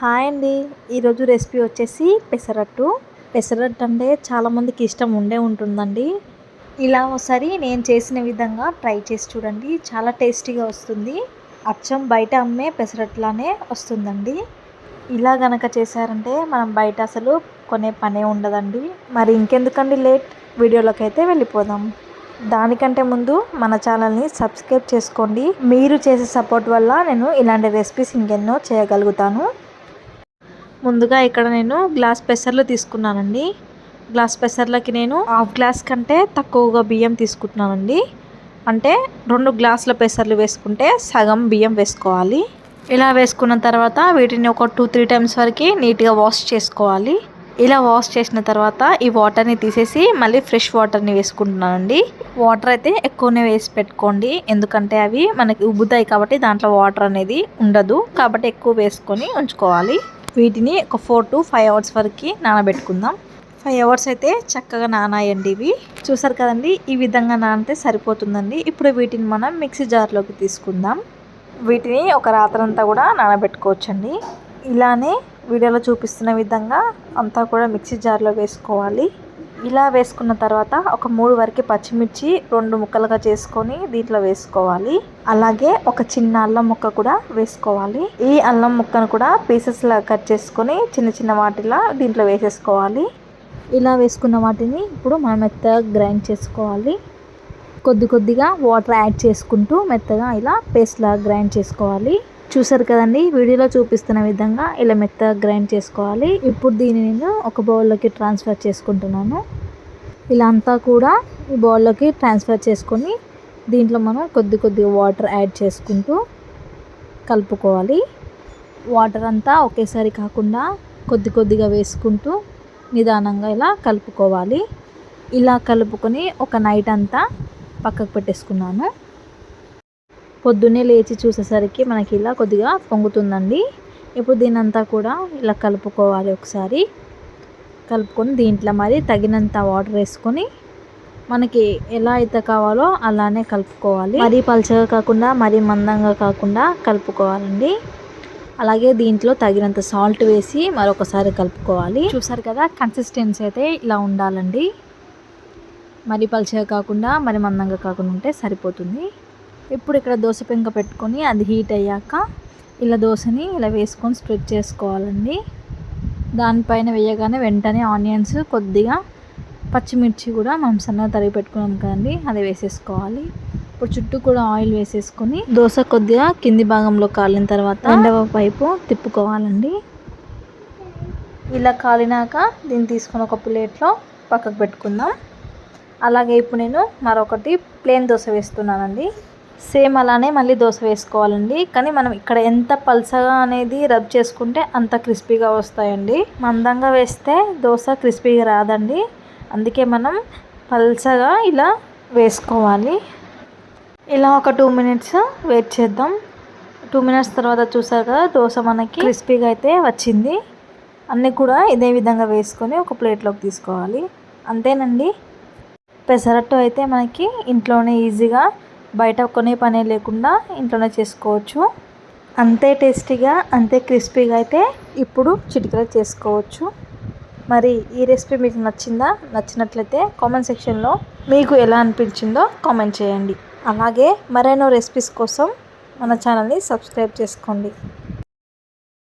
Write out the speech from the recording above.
Hi అండి. ఈరోజు recipe వచ్చేసి పెసరట్టు. పెసరట్టు అంటే చాలామందికి ఇష్టం ఉండే ఉంటుందండి. ఇలా ఒకసారి నేను చేసిన విధంగా ట్రై చేసి చూడండి. చాలా టేస్టీగా వస్తుంది. అచ్చం బయట అమ్మే పెసరట్లానే వస్తుందండి. ఇలా గనక చేశారంటే మనం బయట అసలు కొనే పనే ఉండదండి. మరి ఇంకెందుకండి లేట్? వీడియోలోకి అయితే వెళ్ళిపోదాం. దానికంటే ముందు మన ఛానల్ని సబ్స్క్రైబ్ చేసుకోండి. మీరు చేసే సపోర్ట్ వల్ల నేను ఇలాంటి రెసిపీస్ ఇంకెన్నో చేయగలుగుతాను. ముందుగా ఇక్కడ నేను గ్లాస్ పెసర్లు తీసుకున్నానండి. గ్లాస్ పెసర్లకి నేను హాఫ్ గ్లాస్ కంటే తక్కువగా బియ్యం తీసుకుంటున్నానండి. అంటే రెండు గ్లాసుల పెసర్లు వేసుకుంటే సగం బియ్యం వేసుకోవాలి. ఇలా వేసుకున్న తర్వాత వీటిని ఒక టూ త్రీ టైమ్స్ వరకు నీట్గా వాష్ చేసుకోవాలి. ఇలా వాష్ చేసిన తర్వాత ఈ వాటర్ని తీసేసి మళ్ళీ ఫ్రెష్ వాటర్ని వేసుకుంటున్నానండి. వాటర్ అయితే ఎక్కువనే వేసి పెట్టుకోండి. ఎందుకంటే అవి మనకి ఉబ్బుతాయి కాబట్టి దాంట్లో వాటర్ అనేది ఉండదు. కాబట్టి ఎక్కువ వేసుకొని ఉంచుకోవాలి. వీటిని ఒక ఫోర్ టు ఫైవ్ అవర్స్ వరకు నానబెట్టుకుందాం. ఫైవ్ అవర్స్ అయితే చక్కగా నానాయండి ఇవి. చూసారు కదండి ఈ విధంగా నానితే సరిపోతుందండి. ఇప్పుడు వీటిని మనం మిక్సీ జార్లోకి తీసుకుందాం. వీటిని ఒక రాత్రంతా కూడా నానబెట్టుకోవచ్చండి. ఇలానే వీడియోలో చూపిస్తున్న విధంగా అంతా కూడా మిక్సీ జార్లో వేసుకోవాలి. ఇలా వేసుకున్న తర్వాత ఒక మూడు వరకు పచ్చిమిర్చి రెండు ముక్కలుగా చేసుకొని దీంట్లో వేసుకోవాలి. అలాగే ఒక చిన్న అల్లం ముక్క కూడా వేసుకోవాలి. ఈ అల్లం ముక్కను కూడా పీసెస్ లా కట్ చేసుకొని చిన్న చిన్న వాటిలా దీంట్లో వేసేసుకోవాలి. ఇలా వేసుకున్న వాటిని ఇప్పుడు మనం మెత్తగా గ్రైండ్ చేసుకోవాలి. కొద్ది కొద్దిగా వాటర్ యాడ్ చేసుకుంటూ మెత్తగా ఇలా పేస్ట్ లాగా గ్రైండ్ చేసుకోవాలి. చూసారు కదండి వీడియోలో చూపిస్తున్న విధంగా ఇలా మెత్తగా గ్రైండ్ చేసుకోవాలి. ఇప్పుడు దీన్ని నేను ఒక బౌల్లోకి ట్రాన్స్ఫర్ చేసుకుంటున్నాను. ఇలా అంతా కూడా ఈ బౌల్లోకి ట్రాన్స్ఫర్ చేసుకొని దీంట్లో మనం కొద్ది కొద్దిగా వాటర్ యాడ్ చేసుకుంటూ కలుపుకోవాలి. వాటర్ అంతా ఒకేసారి కాకుండా కొద్ది కొద్దిగా వేసుకుంటూ నిదానంగా ఇలా కలుపుకోవాలి. ఇలా కలుపుకొని ఒక నైట్ అంతా పక్కకు పెట్టేసుకున్నాను. పొద్దున్నే లేచి చూసేసరికి మనకి ఇలా కొద్దిగా పొంగుతుందండి. ఇప్పుడు దీనంతా కూడా ఇలా కలుపుకోవాలి ఒకసారి. కలుపుకొని దీంట్లో మరి తగినంత వాటర్ వేసుకొని మనకి ఎలా అయితే కావాలో అలానే కలుపుకోవాలి. మరీ పలచగా కాకుండా మరీ మందంగా కాకుండా కలుపుకోవాలండి. అలాగే దీంట్లో తగినంత సాల్ట్ వేసి మరొకసారి కలుపుకోవాలి. చూసారు కదా కన్సిస్టెన్సీ అయితే ఇలా ఉండాలండి. మరి పలచగా కాకుండా మరి మందంగా కాకుండా ఉంటే సరిపోతుంది. ఇప్పుడు ఇక్కడ దోశ పెంక పెట్టుకొని అది హీట్ అయ్యాక ఇలా దోశని ఇలా వేసుకొని స్ప్రెడ్ చేసుకోవాలండి. దానిపైన వేయగానే వెంటనే ఆనియన్స్ కొద్దిగా పచ్చిమిర్చి కూడా మనం సన్నగా తరిగి పెట్టుకున్నాం కదండి అది వేసేసుకోవాలి. ఇప్పుడు చుట్టూ కూడా ఆయిల్ వేసేసుకొని దోశ కొద్దిగా కింది భాగంలో కాలిన తర్వాత రెండవ పైపు తిప్పుకోవాలండి. ఇలా కాలినాక దీన్ని తీసుకొని ఒక ప్లేట్లో పక్కకు పెట్టుకుందాం. అలాగే ఇప్పుడు నేను మరొకటి ప్లేన్ దోశ వేస్తున్నానండి. సేమ్ అలానే మళ్ళీ దోశ వేసుకోవాలండి. కానీ మనం ఇక్కడ ఎంత పల్సగా అనేది రబ్ చేసుకుంటే అంత క్రిస్పీగా వస్తాయండి. మందంగా వేస్తే దోశ క్రిస్పీగా రాదండి. అందుకే మనం పల్సగా ఇలా వేసుకోవాలి. ఇలా ఒక టూ మినిట్స్ వెయిట్ చేద్దాం. టూ మినిట్స్ తర్వాత చూసారు కదా దోశ మనకి క్రిస్పీగా అయితే వచ్చింది. అన్నీ కూడా ఇదే విధంగా వేసుకొని ఒక ప్లేట్లోకి తీసుకోవాలి. అంతేనండి. పెసరట్టు అయితే మనకి ఇంట్లోనే ఈజీగా బయట కొనే పనే లేకుండా ఇంట్లోనే చేసుకోవచ్చు. అంతే టేస్టీగా అంతే క్రిస్పీగా అయితే ఇప్పుడు చిటికల చేసుకోవచ్చు. మరి ఈ రెసిపీ మీకు నచ్చిందా? నచ్చినట్లయితే కామెంట్ సెక్షన్లో మీకు ఎలా అనిపించిందో కామెంట్ చేయండి. అలాగే మరెన్నో రెసిపీస్ కోసం మన ఛానల్ని సబ్స్క్రైబ్ చేసుకోండి.